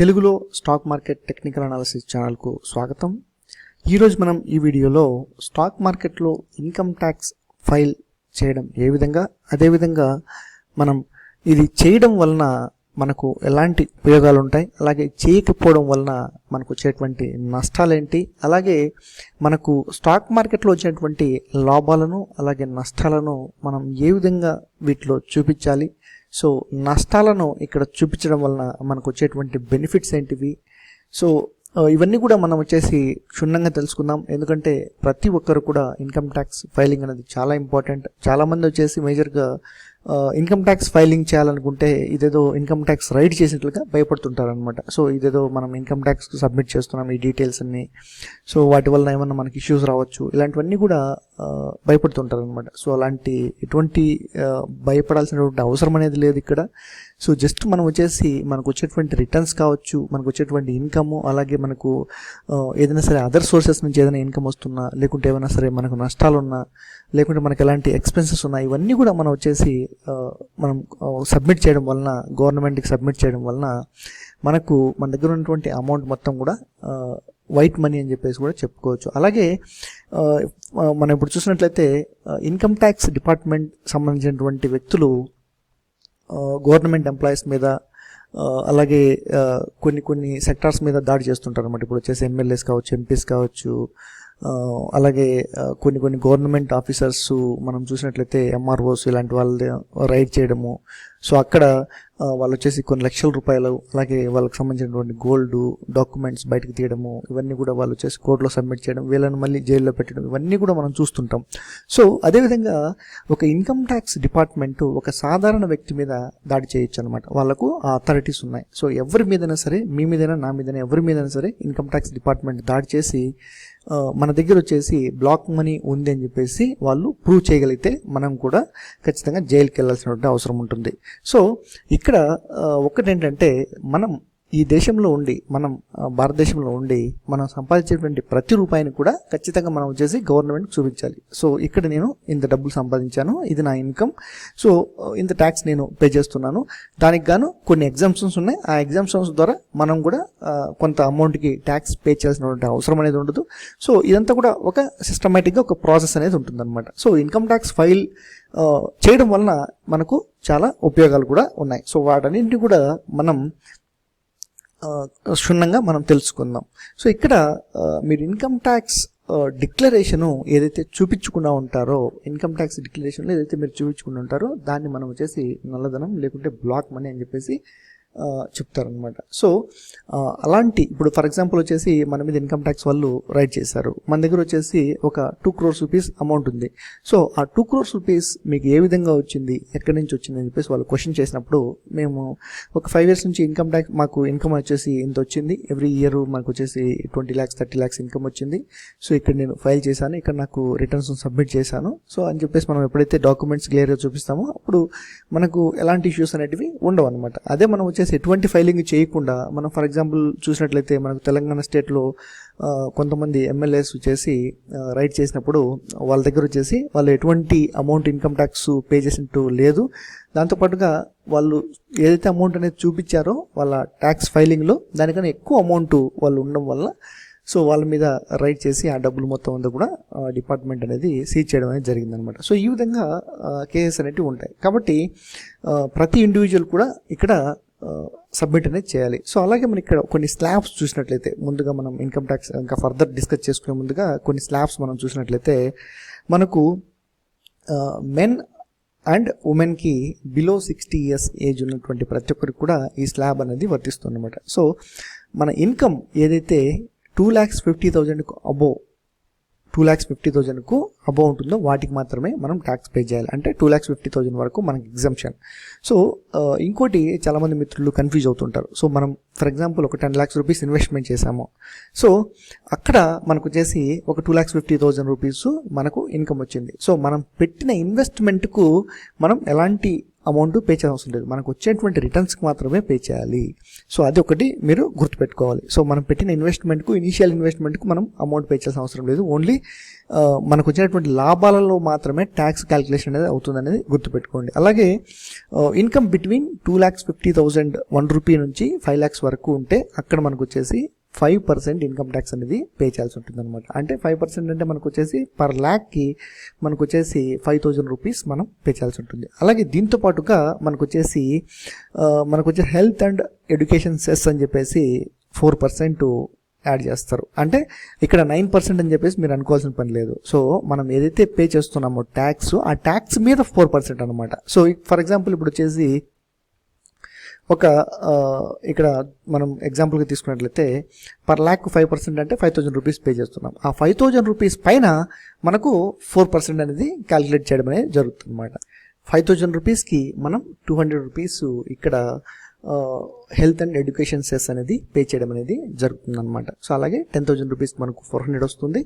తెలుగులో stock market technical analysis ఛానల్కు స్వాగతం. ఈరోజు మనం ఈ వీడియోలో స్టాక్ మార్కెట్లో ఇన్కమ్ ట్యాక్స్ ఫైల్ చేయడం ఏ విధంగా అదేవిధంగా మనం ఇది చేయడం వలన మనకు ఎలాంటి ఉపయోగాలు ఉంటాయి అలాగే చేయకపోవడం వలన మనకు వచ్చేటువంటి నష్టాలేంటి అలాగే మనకు స్టాక్ మార్కెట్లో వచ్చినటువంటి లాభాలను అలాగే నష్టాలను మనం ఏ విధంగా వీటిలో చూపించాలి సో నష్టాలను ఇక్కడ చూపించడం వలన మనకు వచ్చేటువంటి బెనిఫిట్స్ ఏంటివి? సో ఇవన్నీ కూడా మనం వచ్చేసి క్షుణ్ణంగా తెలుసుకుందాం. ఎందుకంటే ప్రతి ఒక్కరు కూడా ఇన్కమ్ ట్యాక్స్ ఫైలింగ్ అనేది చాలా ఇంపార్టెంట్. చాలామంది వచ్చేసి మేజర్గా ఇన్కమ్ ట్యాక్స్ ఫైలింగ్ చేయాలనుకుంటే ఇదేదో ఇన్కమ్ ట్యాక్స్ రైడ్ చేసినట్లుగా భయపడుతుంటారు అనమాట సో ఇదేదో మనం ఇన్కమ్ ట్యాక్స్ సబ్మిట్ చేస్తున్నాం ఈ డీటెయిల్స్ అన్ని. సో వాటి వల్ల ఏమన్నా మనకి ఇష్యూస్ రావచ్చు. ఇలాంటివన్నీ కూడా భయపడుతుంటారనమాట భయపడుతుంటారు అనమాట సో అలాంటి ఎటువంటి భయపడాల్సినటువంటి అవసరం అనేది లేదు ఇక్కడ. సో జస్ట్ మనం వచ్చేసి మనకు వచ్చేటువంటి రిటర్న్స్ కావచ్చు మనకు వచ్చేటువంటి ఇన్కమ్ అలాగే మనకు ఏదైనా సరే అదర్ సోర్సెస్ నుంచి ఏదైనా ఇన్కమ్ వస్తున్నా లేకుంటే ఏమైనా సరే మనకు నష్టాలు ఉన్నా లేకుంటే మనకు ఎలాంటి ఎక్స్పెన్సెస్ ఉన్నా ఇవన్నీ కూడా మనం వచ్చేసి మనం సబ్మిట్ చేయడం వలన గవర్నమెంట్కి సబ్మిట్ చేయడం వలన మనకు మన దగ్గర ఉన్నటువంటి అమౌంట్ మొత్తం కూడా వైట్ మనీ అని చెప్పేసి కూడా చెప్పుకోవచ్చు. అలాగే మనం ఇప్పుడు చూసినట్లయితే ఇన్కమ్ ట్యాక్స్ డిపార్ట్మెంట్ సంబంధించినటువంటి వ్యక్తులు గవర్నమెంట్ ఎంప్లాయీస్ మీద అలాగే కొన్ని కొన్ని సెక్టార్స్ మీద దాడి చేస్తుంటారు అనమాట ఇప్పుడు వచ్చేసి ఎమ్మెల్యేస్ కావచ్చు ఎంపీస్ కావచ్చు అలాగే కొన్ని కొన్ని గవర్నమెంట్ ఆఫీసర్స్ మనం చూసినట్లయితే ఎంఆర్ఓస్ ఇలాంటి వాళ్ళ రైడ్ చేయడము. సో అక్కడ వాళ్ళు వచ్చేసి కొన్ని లక్షల రూపాయలు అలాగే వాళ్ళకి సంబంధించినటువంటి గోల్డ్ డాక్యుమెంట్స్ బయటకు తీయడము ఇవన్నీ కూడా వాళ్ళు వచ్చేసి కోర్టులో సబ్మిట్ చేయడం వీళ్ళని మళ్ళీ జైల్లో పెట్టడం ఇవన్నీ కూడా మనం చూస్తుంటాం. సో అదేవిధంగా ఒక ఇన్కమ్ ట్యాక్స్ డిపార్ట్మెంట్ ఒక సాధారణ వ్యక్తి మీద దాడి చేయొచ్చు అనమాట వాళ్ళకు ఆ అథారిటీస్ ఉన్నాయి. సో ఎవరి మీదైనా సరే మీ మీదైనా నా మీదైనా ఎవరి మీదైనా సరే ఇన్కమ్ ట్యాక్స్ డిపార్ట్మెంట్ దాడి చేసి మన దగ్గర వచ్చేసి బ్లాక్ మనీ ఉంది అని చెప్పేసి వాళ్ళు ప్రూవ్ చేయగలిగితే మనం కూడా ఖచ్చితంగా జైలుకి వెళ్ళాల్సినటువంటి అవసరం ఉంటుంది. సో ఇక్కడ ఒకటేంటంటే మనం ఈ దేశంలో ఉండి మనం భారతదేశంలో ఉండి మనం సంపాదించేటువంటి ప్రతి రూపాయిని కూడా ఖచ్చితంగా మనం వచ్చేసి గవర్నమెంట్ చూపించాలి. సో ఇక్కడ నేను ఇంత డబ్బులు సంపాదించాను ఇది నా ఇన్కమ్. సో ఇంత ట్యాక్స్ నేను పే చేస్తున్నాను. దానికి గాను కొన్ని ఎగ్జామ్షన్స్ ఉన్నాయి. ఆ ఎగ్జామ్షన్స్ ద్వారా మనం కూడా కొంత అమౌంట్కి ట్యాక్స్ పే చేయాల్సినటువంటి అవసరం అనేది ఉండదు. సో ఇదంతా కూడా ఒక సిస్టమేటిక్గా ఒక ప్రాసెస్ అనేది ఉంటుందన్నమాట. సో ఇన్కమ్ ట్యాక్స్ ఫైల్ చేయడం వలన మనకు చాలా ఉపయోగాలు కూడా ఉన్నాయి. సో వాటన్నింటినీ కూడా మనం క్షుణ్ణంగా మనం తెలుసుకుందాం. సో ఇక్కడ మీరు ఇన్కమ్ ట్యాక్స్ డిక్లరేషను ఏదైతే చూపించుకుండా ఉంటారో ఇన్కమ్ ట్యాక్స్ డిక్లరేషన్లో ఏదైతే మీరు చూపించుకుంటుంటారో దాన్ని మనం వచ్చేసి నల్లధనం లేకుంటే బ్లాక్ మనీ అని చెప్పేసి చెప్తారనమాట సో అలాంటి ఇప్పుడు ఫర్ ఎగ్జాంపుల్ వచ్చేసి మన మీద ఇన్కమ్ ట్యాక్స్ వాళ్ళు రైట్ చేశారు. మన దగ్గర వచ్చేసి ఒక టూ క్రోర్స్ రూపీస్ అమౌంట్ ఉంది. సో ఆ టూ క్రోర్స్ రూపీస్ మీకు ఏ విధంగా వచ్చింది ఎక్కడి నుంచి వచ్చింది అని చెప్పేసి వాళ్ళు క్వశ్చన్ చేసినప్పుడు మేము ఒక ఫైవ్ ఇయర్స్ నుంచి ఇన్కమ్ ట్యాక్స్ మాకు ఇన్కమ్ వచ్చేసి ఇంత వచ్చింది. ఎవ్రీ ఇయర్ మాకు వచ్చేసి twenty lakhs thirty lakhs income వచ్చింది. సో ఇక్కడ నేను ఫైల్ చేశాను. ఇక్కడ నాకు రిటర్న్స్ సబ్మిట్ చేశాను. సో అని చెప్పేసి మనం ఎప్పుడైతే డాక్యుమెంట్స్ క్లియర్గా చూపిస్తామో అప్పుడు మనకు ఎలాంటి ఇష్యూస్ అనేటివి ఉండవు అనమాట అదే మనం వచ్చేసి ఎటువంటి ఫైలింగ్ చేయకుండా మనం ఫర్ ఎగ్జాంపుల్ చూసినట్లయితే మనకు తెలంగాణ స్టేట్లో కొంతమంది ఎమ్మెల్యేస్ వచ్చేసి రైట్ చేసినప్పుడు వాళ్ళ దగ్గర వచ్చేసి వాళ్ళు ఎటువంటి అమౌంట్ ఇన్కమ్ ట్యాక్స్ పే చేసినట్టు లేదు. దాంతోపాటుగా వాళ్ళు ఏదైతే అమౌంట్ అనేది చూపించారో వాళ్ళ ట్యాక్స్ ఫైలింగ్లో దానికన్నా ఎక్కువ అమౌంట్ వాళ్ళు ఉండడం వల్ల సో వాళ్ళ మీద రైట్ చేసి ఆ డబ్బులు మొత్తం అంతా కూడా డిపార్ట్మెంట్ అనేది సీజ్ చేయడం అనేది జరిగిందనమాట సో ఈ విధంగా కేసెస్ అనేవి ఉంటాయి. కాబట్టి ప్రతి ఇండివిజువల్ కూడా ఇక్కడ సబ్మిట్ అనేది చేయాలి. సో అలాగే మనం ఇక్కడ కొన్ని స్లాబ్స్ చూసినట్లయితే ముందుగా మనం ఇన్కమ్ ట్యాక్స్ ఇంకా ఫర్దర్ డిస్కస్ చేసుకునే ముందుగా కొన్ని స్లాబ్స్ మనం చూసినట్లయితే మనకు మెన్ అండ్ ఉమెన్కి బిలో సిక్స్టీ ఇయర్స్ ఏజ్ ఉన్నటువంటి ప్రతి ఒక్కరికి కూడా ఈ స్లాబ్ అనేది వర్తిస్తుంది అనమాట సో మన ఇన్కమ్ ఏదైతే టూ ల్యాక్స్ ఫిఫ్టీ థౌజండ్కు అబోవ్ టూ ల్యాక్స్ ఫిఫ్టీ థౌజండ్కు అబౌవ్ ఉంటుందో వాటికి మాత్రమే మనం ట్యాక్స్ పే చేయాలి. అంటే టూ ల్యాక్స్ ఫిఫ్టీ థౌజండ్ వరకు మనకి ఎగ్జామ్షన్ సో uh, ఇంకోటి చాలామంది మిత్రులు కన్ఫ్యూజ్ అవుతుంటారు. సో మనం ఫర్ ఎగ్జాంపుల్ ఒక టెన్ ల్యాక్స్ రూపీస్ ఇన్వెస్ట్మెంట్ చేసాము సో అక్కడ మనకు చేసి ఒక two lakhs fifty thousand rupees మనకు ఇన్కమ్ వచ్చింది. సో మనం పెట్టిన ఇన్వెస్ట్మెంట్కు మనం ఎలాంటి అమౌంట్ పే చేయాల్సిన అవసరం లేదు మనకు వచ్చేటువంటి రిటర్న్స్కి మాత్రమే పే చేయాలి. సో అది ఒకటి మీరు గుర్తుపెట్టుకోవాలి. సో మనం పెట్టిన ఇన్వెస్ట్మెంట్కు ఇనీషియల్ ఇన్వెస్ట్మెంట్కు మనం అమౌంట్ పే చేయాల్సిన అవసరం లేదు. ఓన్లీ మనకు వచ్చినటువంటి లాభాలలో మాత్రమే ట్యాక్స్ క్యాలిక్యులేషన్ అనేది అవుతుంది అనేది గుర్తుపెట్టుకోండి. అలాగే income between two lakhs fifty thousand one rupee నుంచి ఫైవ్ ల్యాక్స్ వరకు ఉంటే అక్కడ మనకు వచ్చేసి ఫైవ్ పర్సెంట్ ఇన్కమ్ ట్యాక్స్ అనేది పే చేయాల్సి ఉంటుంది అనమాట అంటే ఫైవ్ పర్సెంట్ అంటే మనకు వచ్చేసి పర్ ల్యాక్కి మనకు వచ్చేసి ఫైవ్ థౌజండ్ రూపీస్ మనం పే చేయాల్సి ఉంటుంది. అలాగే దీంతో పాటుగా మనకు వచ్చేసి మనకు వచ్చే హెల్త్ అండ్ ఎడ్యుకేషన్ సెస్ అని చెప్పేసి ఫోర్ పర్సెంట్ యాడ్ చేస్తారు. అంటే ఇక్కడ నైన్ పర్సెంట్ అని చెప్పేసి మీరు అనుకోవాల్సిన పని లేదు. సో మనం ఏదైతే పే చేస్తున్నామో ట్యాక్స్ ఆ ట్యాక్స్ మీద ఫోర్ పర్సెంట్ అనమాట సో ఫర్ ఎగ్జాంపుల్ ఇప్పుడు వచ్చేసి ఒక ఇక్కడ మనం ఎగ్జాంపుల్గా తీసుకున్నట్లయితే పర్ ల్యాక్ ఫైవ్ పర్సెంట్ అంటే ఫైవ్ థౌజండ్ రూపీస్ పే చేస్తున్నాం. ఆ ఫైవ్ థౌజండ్ రూపీస్ పైన మనకు ఫోర్ పర్సెంట్ అనేది క్యాలిక్యులేట్ చేయడం అనేది జరుగుతుంది అనమాట ఫైవ్ థౌజండ్ రూపీస్కి మనం టూ హండ్రెడ్ రూపీస్ ఇక్కడ హెల్త్ అండ్ ఎడ్యుకేషన్ సెస్ అనేది పే చేయడం అనేది జరుగుతుందన్నమాట. సో అలాగే టెన్ థౌజండ్ రూపీస్ మనకు ఫోర్ హండ్రెడ్ వస్తుంది.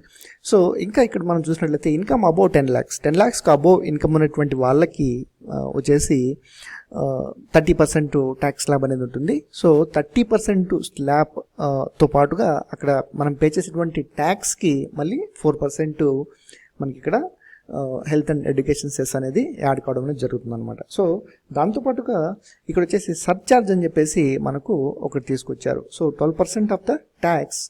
సో ఇంకా ఇక్కడ మనం చూసినట్లయితే income above ten lakhs ten ల్యాక్స్కి above income ఉన్నటువంటి వాళ్ళకి వచ్చేసి థర్టీ పర్సెంట్ ట్యాక్స్ స్లాబ్ అనేది ఉంటుంది. సో థర్టీ పర్సెంట్ స్లాబ్తో పాటుగా అక్కడ మనం పే చేసేటువంటి ట్యాక్స్కి మళ్ళీ ఫోర్ పర్సెంట్ మనకి ఇక్కడ హెల్త్ అండ్ ఎడ్యుకేషన్ సెస్ అనేది యాడ్ కావడం అనేది జరుగుతుంది అనమాట సో దాంతోపాటుగా ఇక్కడ వచ్చేసి సర్చార్జ్ అని చెప్పేసి మనకు ఒకటి తీసుకొచ్చారు. So twelve percent of the tax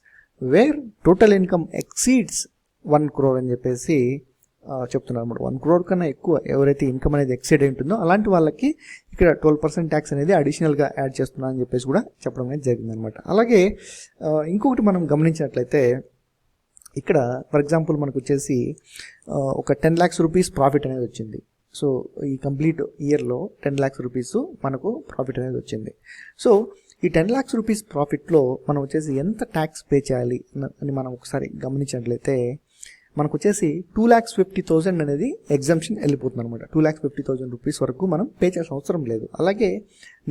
where total income exceeds one crore అని చెప్పేసి చెప్తున్నారు అనమాట వన్ క్రోర్ కన్నా ఎక్కువ ఎవరైతే ఇన్కమ్ అనేది ఎక్సైడ్ అయి ఉంటుందో అలాంటి వాళ్ళకి ఇక్కడ ట్వెల్వ్ పర్సెంట్ ట్యాక్స్ అనేది అడిషనల్గా యాడ్ చేస్తున్నా అని చెప్పేసి కూడా చెప్పడం అనేది జరిగింది అనమాట అలాగే ఇంకొకటి మనం గమనించినట్లయితే ఇక్కడ ఫర్ ఎగ్జాంపుల్ మనకు వచ్చేసి ఒక టెన్ ల్యాక్స్ రూపీస్ ప్రాఫిట్ అనేది వచ్చింది. సో ఈ కంప్లీట్ ఇయర్లో టెన్ ల్యాక్స్ రూపీస్ మనకు ప్రాఫిట్ అనేది వచ్చింది. సో ఈ టెన్ ల్యాక్స్ రూపీస్ ప్రాఫిట్లో మనం వచ్చేసి ఎంత ట్యాక్స్ పే చేయాలి అని మనం ఒకసారి గమనించినట్లయితే మనకు వచ్చేసి టూ ల్యాక్స్ ఫిఫ్టీ థౌసండ్ అనేది ఎగ్జామ్షన్ వెళ్ళిపోతుంది అనమాట two lakhs fifty thousand rupees వరకు మనం పే చేసిన అవసరం లేదు. అలాగే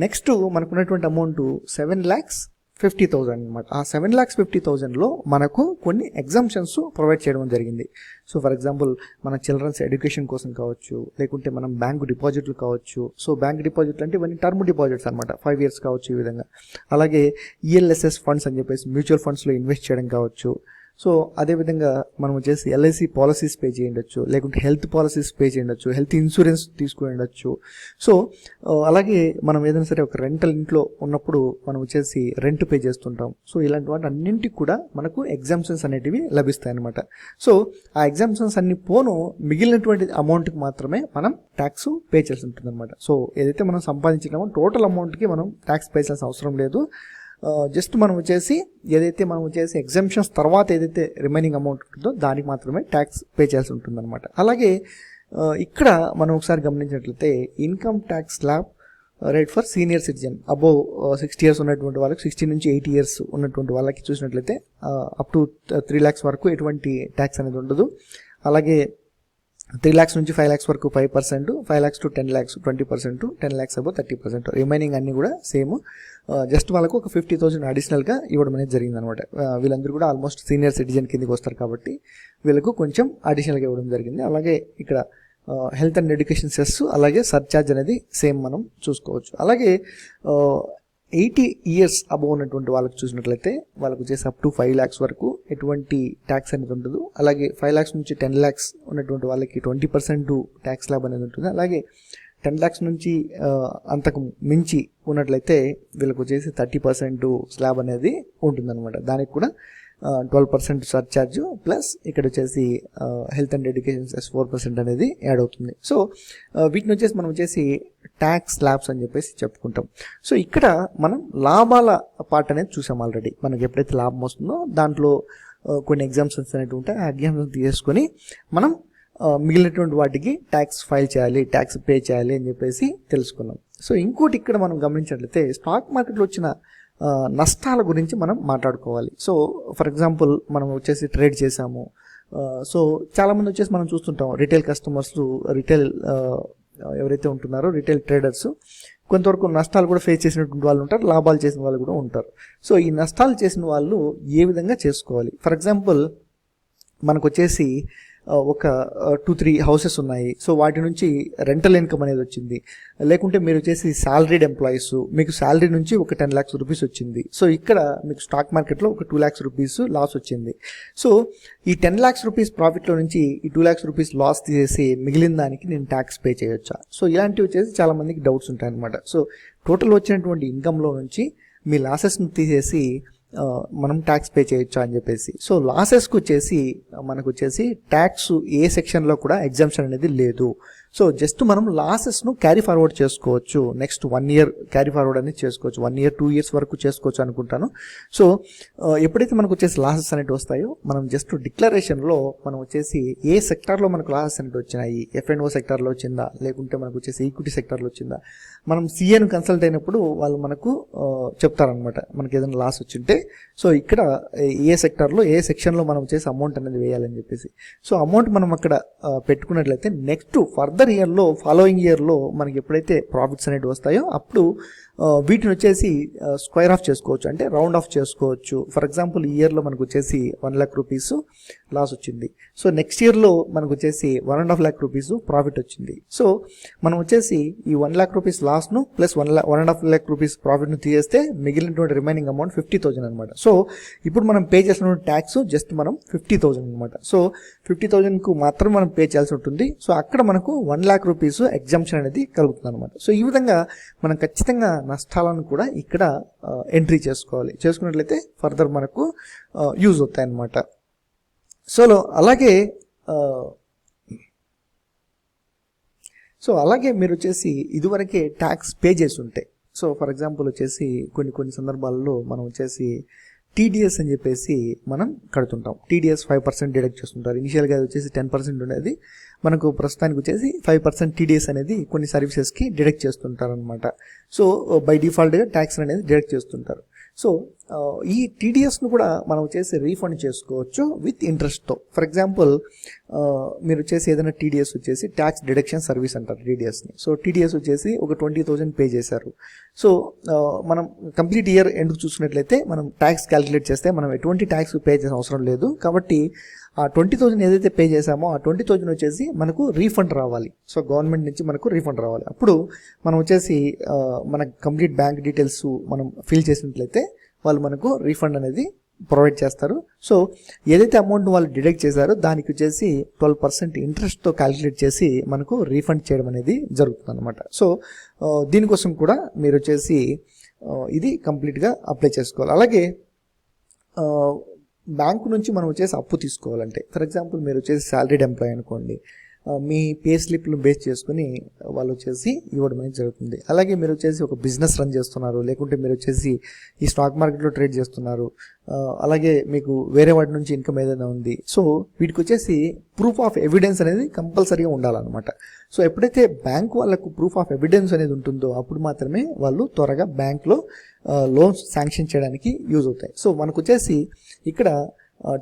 నెక్స్ట్ మనకున్నటువంటి amount seven lakhs fifty thousand అనమాట ఆ సెవెన్ ల్యాక్స్ ఫిఫ్టీ థౌజండ్లో మనకు కొన్ని ఎగ్జామ్షన్స్ ప్రొవైడ్ చేయడం జరిగింది. సో ఫర్ ఎగ్జాంపుల్ మన చిల్డ్రన్స్ ఎడ్యుకేషన్ కోసం కావచ్చు లేకుంటే మనం బ్యాంకు డిపాజిట్లు కావచ్చు. సో బ్యాంక్ డిపాజిట్లు అంటే ఇవన్నీ టర్మ్ డిపాజిట్స్ అనమాట ఫైవ్ ఇయర్స్ కావచ్చు ఈ విధంగా. అలాగే ఈఎల్ఎస్ఎస్ ఫండ్స్ అని చెప్పేసి మ్యూచువల్ ఫండ్స్లో ఇన్వెస్ట్ చేయడం కావచ్చు. సో అదేవిధంగా మనం వచ్చేసి ఎల్ఐసి పాలసీస్ పే చేయండొచ్చు లేకుంటే హెల్త్ పాలసీస్ పే చేయండొచ్చు హెల్త్ ఇన్సూరెన్స్ తీసుకుని సో అలాగే మనం ఏదైనా సరే ఒక రెంటల్ ఇంట్లో ఉన్నప్పుడు మనం వచ్చేసి రెంట్ పే చేస్తుంటాం. సో ఇలాంటి వాటి అన్నింటికి కూడా మనకు ఎగ్జామ్షన్స్ అనేటివి లభిస్తాయి అనమాట సో ఆ ఎగ్జామ్షన్స్ అన్ని పోను మిగిలినటువంటి అమౌంట్కి మాత్రమే మనం ట్యాక్స్ పే చేసి ఉంటుంది అనమాట సో ఏదైతే మనం సంపాదించినామో టోటల్ అమౌంట్కి మనం ట్యాక్స్ పే చేయాల్సిన అవసరం లేదు. జస్ట్ మనం వచ్చేసి ఏదైతే మనం వచ్చేసి ఎగ్జామ్షన్స్ తర్వాత ఏదైతే రిమైనింగ్ అమౌంట్ ఉంటుందో దానికి మాత్రమే ట్యాక్స్ పే చేయాల్సి ఉంటుందన్నమాట. అలాగే ఇక్కడ మనం ఒకసారి గమనించినట్లయితే income tax slab right for senior citizen above sixty years ఉన్నటువంటి వాళ్ళకి సిక్స్టీ నుంచి ఎయిటీ ఇయర్స్ ఉన్నటువంటి వాళ్ళకి చూసినట్లయితే అప్ టు త్రీ ల్యాక్స్ వరకు ఎటువంటి ట్యాక్స్ అనేది ఉండదు. అలాగే త్రీ ల్యాక్స్ నుంచి ఫైవ్ ల్యాక్స్ వరకు five percent five lakhs to ten lakhs twenty percent ten lakhs above thirty percent. Remaining అన్ని కూడా సేమ్. జస్ట్ వాళ్ళకు ఒక ఫిఫ్టీ థౌసండ్ అడిషనల్గా ఇవ్వడం అనేది జరిగింది అనమాట వీళ్ళందరూ కూడా ఆల్మోస్ట్ సీనియర్ సిటిజన్ కిందకి వస్తారు కాబట్టి వీళ్ళకు కొంచెం అడిషనల్గా ఇవ్వడం జరిగింది. అలాగే ఇక్కడ హెల్త్ అండ్ ఎడ్యుకేషన్ సెస్ అలాగే సర్చార్జ్ అనేది సేమ్ మనం చూసుకోవచ్చు. అలాగే ఎయిటీ ఇయర్స్ అబవ్ ఉన్నటువంటి వాళ్ళకి చూసినట్లయితే వాళ్ళకు వచ్చేసి అప్ టు ఫైవ్ ల్యాక్స్ వరకు ఎటువంటి ట్యాక్స్ అనేది ఉండదు. అలాగే ఫైవ్ ల్యాక్స్ నుంచి టెన్ ల్యాక్స్ ఉన్నటువంటి వాళ్ళకి ట్వంటీ పర్సెంట్ ట్యాక్స్ ల్యాబ్ అనేది ఉంటుంది. అలాగే టెన్ ల్యాక్స్ నుంచి అంతకు మించి ఉన్నట్లయితే వీళ్ళకి వచ్చేసి థర్టీ పర్సెంట్ స్లాబ్ అనేది ఉంటుందన్నమాట. దానికి కూడా ట్వెల్వ్ పర్సెంట్ సర్చార్జ్ ప్లస్ ఇక్కడ వచ్చేసి health and education cess four percent అనేది యాడ్ అవుతుంది. సో వీటిని వచ్చేసి మనం వచ్చేసి ట్యాక్స్ ల్యాబ్స్ అని చెప్పేసి చెప్పుకుంటాం. సో ఇక్కడ మనం లాభాల పార్ట్ అనేది చూసాం ఆల్రెడీ మనకి ఎప్పుడైతే లాభం వస్తుందో దాంట్లో కొన్ని ఎగ్జామ్షన్స్ అనేవి ఉంటాయి. ఆ ఎగ్జామ్స్ తీసుకొని మనం మిగిలినటువంటి వాటికి ట్యాక్స్ ఫైల్ చేయాలి ట్యాక్స్ పే చేయాలి అని చెప్పేసి తెలుసుకున్నాం. సో ఇంకోటి ఇక్కడ మనం గమనించినట్లయితే స్టాక్ మార్కెట్లో వచ్చిన నష్టాల గురించి మనం మాట్లాడుకోవాలి. సో ఫర్ ఎగ్జాంపుల్ మనం వచ్చేసి ట్రేడ్ చేసాము సో చాలామంది వచ్చేసి మనం చూస్తుంటాం. రిటైల్ కస్టమర్స్ రిటైల్ ఎవరైతే ఉంటున్నారో రిటైల్ ట్రేడర్స్ కొంతవరకు నష్టాలు కూడా ఫేస్ చేసినటువంటి వాళ్ళు ఉంటారు లాభాలు చేసిన వాళ్ళు కూడా ఉంటారు. సో ఈ నష్టాలు చేసిన వాళ్ళు ఏ విధంగా చేసుకోవాలి? ఫర్ ఎగ్జాంపుల్ మనకు వచ్చేసి ఒక టూ త్రీ హౌసెస్ ఉన్నాయి. సో వాటి నుంచి రెంటల్ ఇన్కమ్ అనేది వచ్చింది. లేకుంటే మీరు వచ్చేసి సాలరీడ్ ఎంప్లాయీస్ మీకు శాలరీ నుంచి ఒక టెన్ ల్యాక్స్ రూపీస్ వచ్చింది. సో ఇక్కడ మీకు స్టాక్ మార్కెట్లో ఒక టూ ల్యాక్స్ రూపీస్ లాస్ వచ్చింది. సో ఈ టెన్ ల్యాక్స్ రూపీస్ ప్రాఫిట్లో నుంచి ఈ టూ ల్యాక్స్ రూపీస్ లాస్ తీసేసి మిగిలిన దానికి నేను ట్యాక్స్ పే చేయొచ్చా? సో ఇలాంటివి వచ్చేసి చాలా మందికి డౌట్స్ ఉంటాయి అనమాట సో టోటల్ వచ్చినటువంటి ఇన్కంలో నుంచి మీ లాసెస్ని తీసేసి మనం ట్యాక్స్ పే చేయొచ్చు అని చెప్పేసి. సో లాసెస్కి వచ్చేసి మనకు వచ్చేసి ట్యాక్స్ ఏ సెక్షన్లో కూడా ఎగ్జామ్షన్ అనేది లేదు. సో జస్ట్ మనం లాసెస్ను క్యారీ ఫార్వర్డ్ చేసుకోవచ్చు. Next one year carry forward అనేది చేసుకోవచ్చు. వన్ ఇయర్ టూ ఇయర్స్ వరకు చేసుకోవచ్చు అనుకుంటాను. సో ఎప్పుడైతే మనకు వచ్చేసి లాసెస్ అనేవి వస్తాయో మనం జస్ట్ డిక్లరేషన్లో మనం వచ్చేసి ఏ సెక్టార్లో మనకు లాసెస్ అనేవి వచ్చినాయి? ఎఫ్ అండ్ ఓ సెక్టార్లో వచ్చిందా? లేకుంటే మనకు వచ్చేసి ఈక్విటీ సెక్టార్లో వచ్చిందా? మనం సీఏను కన్సల్ట్ అయినప్పుడు వాళ్ళు మనకు చెప్తారనమాట మనకి ఏదైనా లాస్ వచ్చింటే. సో ఇక్కడ ఏ సెక్టార్లో ఏ సెక్షన్లో మనం వచ్చేసి అమౌంట్ అనేది వేయాలని చెప్పేసి. సో అమౌంట్ మనం అక్కడ పెట్టుకున్నట్లయితే నెక్స్ట్ ఫర్దర్ ఇయర్లో ఫాలోయింగ్ ఇయర్లో మనకి ఎప్పుడైతే ప్రాఫిట్స్ అనేవి వస్తాయో అప్పుడు వీటిని వచ్చేసి స్క్వేర్ ఆఫ్ చేసుకోవచ్చు. అంటే రౌండ్ ఆఫ్ చేసుకోవచ్చు. ఫర్ ఎగ్జాంపుల్ ఈ ఇయర్లో మనకు వచ్చేసి వన్ ల్యాక్ రూపీస్ లాస్ వచ్చింది. సో నెక్స్ట్ ఇయర్లో మనకు వచ్చేసి one and half lakh rupees profit వచ్చింది. సో మనం వచ్చేసి ఈ one lakh rupees లాస్ను plus one one and half lakh rupees ప్రాఫిట్ను తీసేస్తే మిగిలినటువంటి రిమైనింగ్ అమౌంట్ ఫిఫ్టీ థౌసండ్ అనమాట సో ఇప్పుడు మనం పే చేసినటువంటి ట్యాక్స్ జస్ట్ మనం ఫిఫ్టీ థౌసండ్ అనమాట సో ఫిఫ్టీ థౌసండ్కు మాత్రం మనం పే చేయాల్సి ఉంటుంది. సో అక్కడ మనకు వన్ ల్యాక్ రూపీస్ ఎగ్జామ్షన్ అనేది కలుగుతుంది అనమాట సో ఈ విధంగా మనం ఖచ్చితంగా నష్టాలను కూడా ఇక్కడ ఎంట్రీ చేసుకోవాలి. చేసుకున్నట్లయితే ఫర్దర్ మనకు యూజ్ అవుతాయి అన్నమాట సో అలాగే సో అలాగే మీరు వచ్చేసి ఇదివరకే ట్యాక్స్ పే చేసి ఉంటాయి. సో ఫర్ ఎగ్జాంపుల్ వచ్చేసి కొన్ని కొన్ని సందర్భాల్లో మనం వచ్చేసి టీడీఎస్ అని చెప్పేసి మనం కడుతుంటాం. టీడీఎస్ ఫైవ్ పర్సెంట్ డిడక్ట్ చేస్తుంటారు. ఇనిషియల్గా అది వచ్చేసి టెన్ పర్సెంట్ ఉండేది. మనకు ప్రస్తుతానికి వచ్చేసి ఫైవ్ పర్సెంట్ టీడీఎస్ అనేది కొన్ని సర్వీసెస్కి డిడక్ట్ చేస్తుంటారు అనమాట సో బై డిఫాల్ట్గా ట్యాక్స్ అనేది డిడక్ట్ చేస్తుంటారు. సో uh, ఈ టీడీఎస్ను కూడా మనం చేసి రీఫండ్ చేసుకోవచ్చు విత్ ఇంట్రెస్ట్తో. ఫర్ ఎగ్జాంపుల్ uh, మీరు చేసి ఏదైనా టీడీఎస్ వచ్చేసి ట్యాక్స్ డిడక్షన్ సర్వీస్ అంటారు టీడీఎస్ని సో టీడీఎస్ వచ్చేసి ఒక ట్వంటీ థౌజండ్ పే చేశారు. సో uh, మనం కంప్లీట్ ఇయర్ ఎండ్ చూసుకున్నట్లయితే మనం ట్యాక్స్ క్యాలిక్యులేట్ చేస్తే మనం ఎటువంటి ట్యాక్స్ పే చేసిన అవసరం లేదు. కాబట్టి ఆ ట్వంటీ థౌజండ్ ఏదైతే పే చేసామో ఆ ట్వంటీ థౌజండ్ వచ్చేసి మనకు రీఫండ్ రావాలి. సో గవర్నమెంట్ నుంచి మనకు రీఫండ్ రావాలి. అప్పుడు మనం వచ్చేసి మన కంప్లీట్ బ్యాంక్ డీటెయిల్స్ మనం ఫిల్ చేసినట్లయితే వాళ్ళు మనకు రీఫండ్ అనేది ప్రొవైడ్ చేస్తారు. సో ఏదైతే అమౌంట్ వాళ్ళు డిడక్ట్ చేశారో దానికి వచ్చేసి ట్వెల్వ్ పర్సెంట్ ఇంట్రెస్ట్తో క్యాలిక్యులేట్ చేసి మనకు రీఫండ్ చేయడం అనేది జరుగుతుంది అనమాట సో దీనికోసం కూడా మీరు వచ్చేసి ఇది కంప్లీట్గా అప్లై చేసుకోవాలి. అలాగే బ్యాంకు నుంచి మనం వచ్చేసి అప్పు తీసుకోవాలంటే ఫర్ ఎగ్జాంపుల్ మీరు వచ్చేసి శాలరీడ్ ఎంప్లాయ్ అనుకోండి మీ పే స్లిప్లు బేస్ చేసుకుని వాళ్ళు వచ్చేసి ఇవ్వడం అనేది జరుగుతుంది. అలాగే మీరు వచ్చేసి ఒక బిజినెస్ రన్ చేస్తున్నారు లేకుంటే మీరు వచ్చేసి ఈ స్టాక్ మార్కెట్లో ట్రేడ్ చేస్తున్నారు అలాగే మీకు వేరే వాటి నుంచి ఇన్కమ్ ఏదైనా ఉంది. సో వీటికి వచ్చేసి ప్రూఫ్ ఆఫ్ ఎవిడెన్స్ అనేది కంపల్సరీగా ఉండాలన్నమాట. సో ఎప్పుడైతే బ్యాంక్ వాళ్ళకు ప్రూఫ్ ఆఫ్ ఎవిడెన్స్ అనేది ఉంటుందో అప్పుడు మాత్రమే వాళ్ళు త్వరగా బ్యాంక్లో లోన్స్ శాంక్షన్ చేయడానికి యూజ్ అవుతాయి. సో మనకు వచ్చేసి ఇక్కడ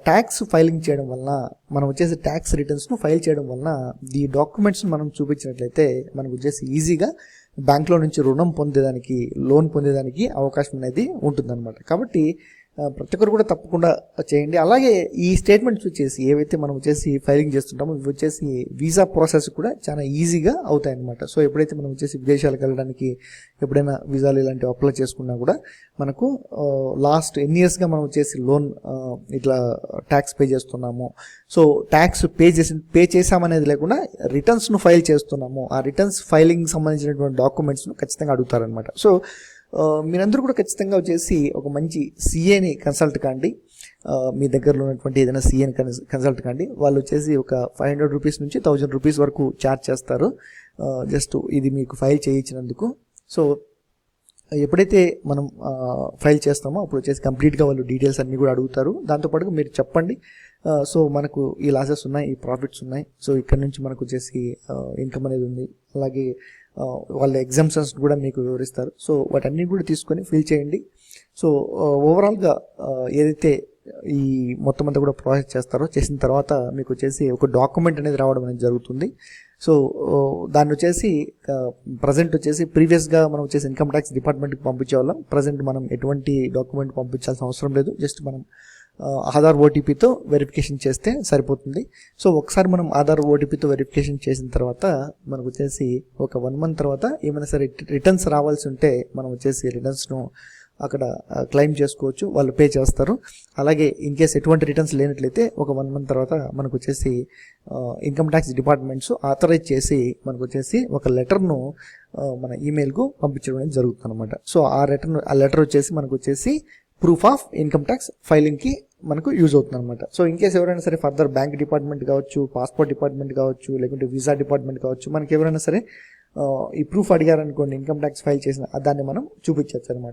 ట్యాక్స్ ఫైలింగ్ చేయడం వలన మనం వచ్చేసి ట్యాక్స్ రిటర్న్స్ను ఫైల్ చేయడం వలన ఈ డాక్యుమెంట్స్ని మనం చూపించినట్లయితే మనకు వచ్చేసి ఈజీగా బ్యాంక్లో నుంచి రుణం పొందేదానికి లోన్ పొందేదానికి అవకాశం అనేది ఉంటుందన్నమాట. కాబట్టి ప్రతి ఒక్కరు కూడా తప్పకుండా చేయండి. అలాగే ఈ స్టేట్మెంట్స్ వచ్చేసి ఏవైతే మనం వచ్చేసి ఫైలింగ్ చేస్తుంటామో ఇవి వచ్చేసి వీసా ప్రాసెస్ కూడా చాలా ఈజీగా అవుతాయి అనమాట సో ఎప్పుడైతే మనం వచ్చేసి విదేశాలకు వెళ్ళడానికి ఎప్పుడైనా వీసాలు ఇలాంటివి అప్లై చేసుకున్నా కూడా మనకు లాస్ట్ ఎన్ని ఇయర్స్గా మనం వచ్చేసి లోన్ ఇట్లా ట్యాక్స్ పే చేస్తున్నాము. సో ట్యాక్స్ పే చేసి పే చేసామనేది లేకుండా రిటర్న్స్ను ఫైల్ చేస్తున్నాము. ఆ రిటర్న్స్ ఫైలింగ్ సంబంధించినటువంటి డాక్యుమెంట్స్ను ఖచ్చితంగా అడుగుతారనమాట సో మీరందరూ కూడా ఖచ్చితంగా వచ్చేసి ఒక మంచి సీఏని కన్సల్ట్ కాండి. మీ దగ్గరలో ఉన్నటువంటి ఏదైనా సీఏని కన్సల్ట్ కాండి. వాళ్ళు వచ్చేసి ఒక ఫైవ్ హండ్రెడ్ రూపీస్ నుంచి థౌజండ్ రూపీస్ వరకు ఛార్జ్ చేస్తారు. జస్ట్ ఇది మీకు ఫైల్ చేయించినందుకు. సో ఎప్పుడైతే మనం ఫైల్ చేస్తామో అప్పుడు వచ్చేసి కంప్లీట్గా వాళ్ళు డీటెయిల్స్ అన్నీ కూడా అడుగుతారు. దాంతోపాటు మీరు చెప్పండి. సో మనకు ఈ లాసెస్ ఉన్నాయి ఈ ప్రాఫిట్స్ ఉన్నాయి. సో ఇక్కడ నుంచి మనకు వచ్చేసి ఇన్కమ్ అనేది ఉంది. అలాగే వాళ్ళ ఎగ్జామ్షన్స్ కూడా మీకు వివరిస్తారు. సో వాటన్నీ కూడా తీసుకొని ఫిల్ చేయండి. సో ఓవరాల్గా ఏదైతే ఈ మొత్తం అంతా కూడా ప్రాసెస్ చేస్తారో చేసిన తర్వాత మీకు వచ్చేసి ఒక డాక్యుమెంట్ అనేది రావడం అనేది జరుగుతుంది. సో దాన్ని వచ్చేసి ప్రజెంట్ వచ్చేసి ప్రీవియస్గా మనం వచ్చేసి ఇన్కమ్ ట్యాక్స్ డిపార్ట్మెంట్కి పంపించే వాళ్ళం. ప్రజెంట్ మనం ఎటువంటి డాక్యుమెంట్ పంపించాల్సిన అవసరం లేదు. జస్ట్ మనం ఆధార్ ఓటీపీతో వెరిఫికేషన్ చేస్తే సరిపోతుంది. సో ఒకసారి మనం ఆధార్ ఓటీపీతో వెరిఫికేషన్ చేసిన తర్వాత మనకు వచ్చేసి ఒక వన్ మంత్ తర్వాత ఏమైనా సరే రిటర్న్స్ రావాల్సి ఉంటే మనం వచ్చేసి రిటర్న్స్ను అక్కడ క్లెయిమ్ చేసుకోవచ్చు. వాళ్ళు పే చేస్తారు. అలాగే ఇన్ కేస్ ఎటువంటి రిటర్న్స్ లేనట్లయితే ఒక వన్ మంత్ తర్వాత మనకు వచ్చేసి ఇన్కమ్ ట్యాక్స్ డిపార్ట్మెంట్స్ ఆథరైజ్ చేసి మనకు వచ్చేసి ఒక లెటర్ను మన ఈమెయిల్కు పంపించడం అనేది జరుగుతుంది అనమాట సో ఆ లెటర్ ఆ లెటర్ వచ్చేసి మనకు వచ్చేసి ప్రూఫ్ ఆఫ్ ఇన్కమ్ ట్యాక్స్ ఫైలింగ్కి మనకు యూజ్ అవుతుంది అనమాట సో ఇన్కేస్ ఎవరైనా సరే ఫర్దర్ బ్యాంక్ డిపార్ట్మెంట్ కావచ్చు పాస్పోర్ట్ డిపార్ట్మెంట్ కావచ్చు లేకుంటే వీసా డిపార్ట్మెంట్ కావచ్చు మనకి ఎవరైనా సరే ఈ ప్రూఫ్ అడిగారనుకోండి ఇన్కమ్ ట్యాక్స్ ఫైల్ చేసిన దాన్ని మనం చూపించవచ్చు అనమాట